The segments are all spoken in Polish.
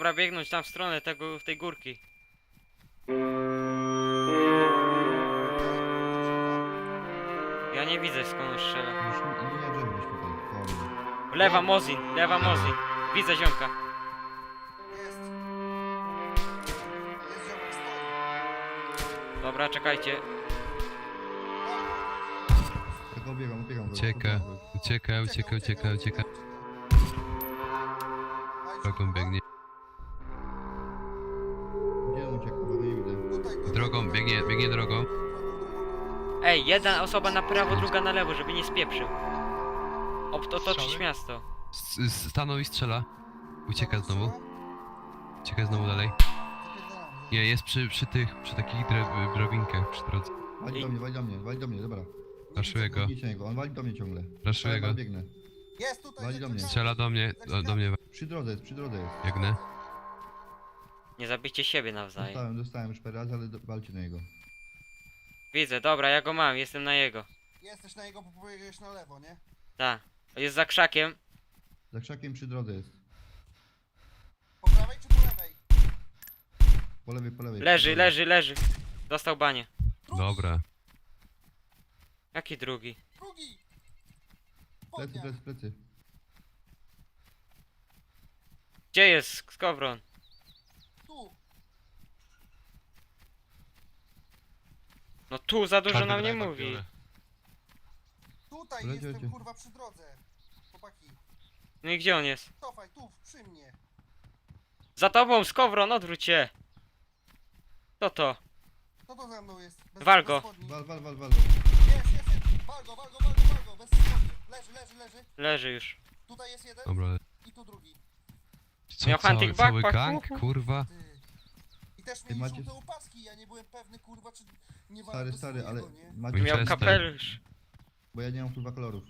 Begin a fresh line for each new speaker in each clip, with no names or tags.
Dobra, biegnąć tam w stronę tego, tej górki. Ja nie widzę skąd on strzela.
Mnie.
Lewa Mozin, lewa Mozin. Widzę ziomka.
Jest. Jest.
Dobra, czekajcie.
Go,
Ucieka, ucieka, ucieka, ucieka, ucieka. Biegnie. Drogą, biegnie, biegnie drogą.
Ej, jedna osoba na prawo, druga na lewo, żeby nie spieprzył. Ob- otoczyć
Strzały?
miasto.
S- s- Stanął i strzela. Ucieka znowu. Ucieka znowu dalej. Nie, jest przy, przy tych, przy takich dre- drobinkach przy drodze.
Wali do mnie, wali do mnie, wali do mnie, dobra.
Raszuję go.
Niego, on wali do mnie ciągle.
Raszuję go.
biegnę.
Jest tutaj.
Wali do mnie.
Strzela do mnie, do, do mnie.
Przy drodze jest, przy drodze jest.
Biegnę.
Nie zabijcie siebie nawzajem.
Dostałem, dostałem już parę razy, ale do, walcie na niego.
Widzę, dobra, ja go mam, jestem na jego.
Jesteś na jego, bo pobiegłeś na lewo, nie?
Tak. Jest za krzakiem.
Za krzakiem przy drodze jest.
Po prawej czy po lewej?
Po lewej, po lewej.
Leży,
po lewej.
leży, leży. Dostał banie.
Drugi,
Dobra.
Jaki drugi?
Drugi.
Plecy,
Podnia.
plecy, plecy.
Gdzie jest Skowron?
Tu.
No tu za dużo nam nie mówi.
Tutaj jestem kurwa przy drodze. Chłopaki.
No i gdzie on jest?
Cofaj, tu, przy mnie.
Za tobą, Skowron, odwróć się! Co to?
Kto to za mną jest? Bez,
Wal go.
bez spodni.
Wal, wal, wal, wal.
Jest, jest, jest. Wal go, wal go, wal go, wal go. Bez spodni. Leży, leży, leży.
Leży już.
Tutaj jest jeden
Dobra.
i tu drugi.
Co,
Miał
cały,
hunting
cały
backpack,
gang? Kurwa.
Ty. Też mieli
macie-
żółte opaski, ja nie byłem pewny kurwa czy nie
Stary, stary, ale
swojego, nie?
macie...
Miał kapelusz.
Bo ja nie mam kurwa kolorów.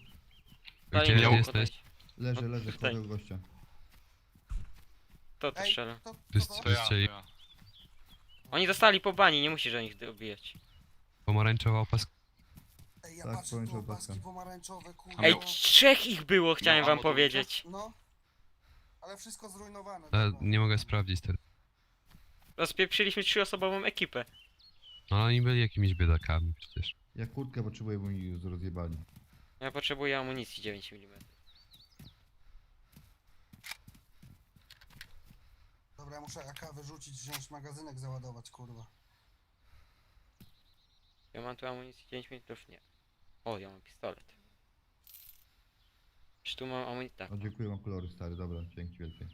Daj
Gdzie
mi
miał jesteś?
Leżę,
No,
leżę, wchodzę gościa.
Kto to
Ej,
strzela?
to, to,
Wszyscy-
to,
To ja, to ja.
Oni dostali po bani, nie musisz o nich dobijać.
Pomarańczowa opaska.
Ej, ja
Tak,
patrzę tu
pomarańczowe
opaski pomarańczowe, kurwa.
Ej, trzech ich było, chciałem
No,
wam
to
powiedzieć.
No. Ale wszystko zrujnowane.
Ale
dobra.
nie mogę sprawdzić teraz.
Rozpieprzyliśmy trzyosobową ekipę.
No ale oni byli jakimiś biedakami przecież.
Ja kurtkę potrzebuję, bo mi już rozjebali.
Ja potrzebuję amunicji 9 mm.
Dobra, ja muszę AK wyrzucić, wziąć magazynek, załadować, kurwa.
Ja mam tu amunicji 9 mm? Nie. O, ja mam pistolet. Czy tu mam amunicję? Tak.
O, dziękuję, mam kolory, stary, dobra, dzięki wielkie.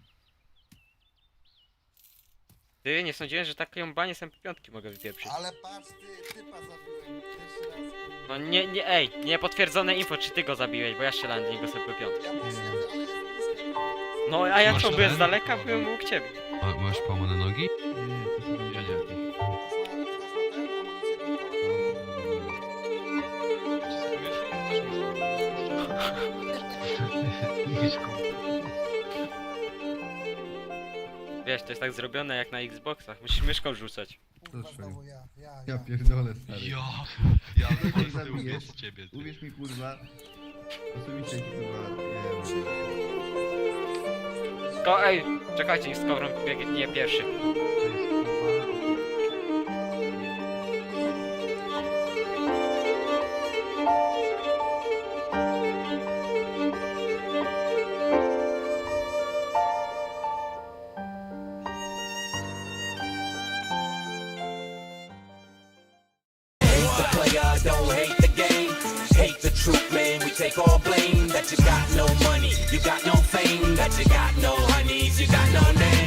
Ty, nie sądziłem, że taką banię MP5 mogę wypieprzyć.
Ale patrz, ty, typa zabiłem. Pierwszy raz.
No nie, nie, ej, niepotwierdzone info, czy ty go zabiłeś, bo ja strzelałem do niego z MP5.
Ja ale jest blisko.
No a ja
Masz
co, byłem z
ten?
daleka, byłem obok ciebie.
Ma, masz połamane nogi?
Wiesz, to jest tak zrobione jak na Xboxach, musisz myszką rzucać.
Kurwa,
Proszę.
znowu ja, ja,
Ja
ja.
pierdolę, stary.
Ja, ja wolę z tyłu
zabijesz?
biec ciebie. ty.
Uwierz mi, kurwa, osobiście ci, kurwa, nie wiem.
Ko ej, czekajcie, niech Skowron biegnie pierwszy.
Truth, man. We take all blame that you got no money, you got no fame, that you got no honeys, you got no name.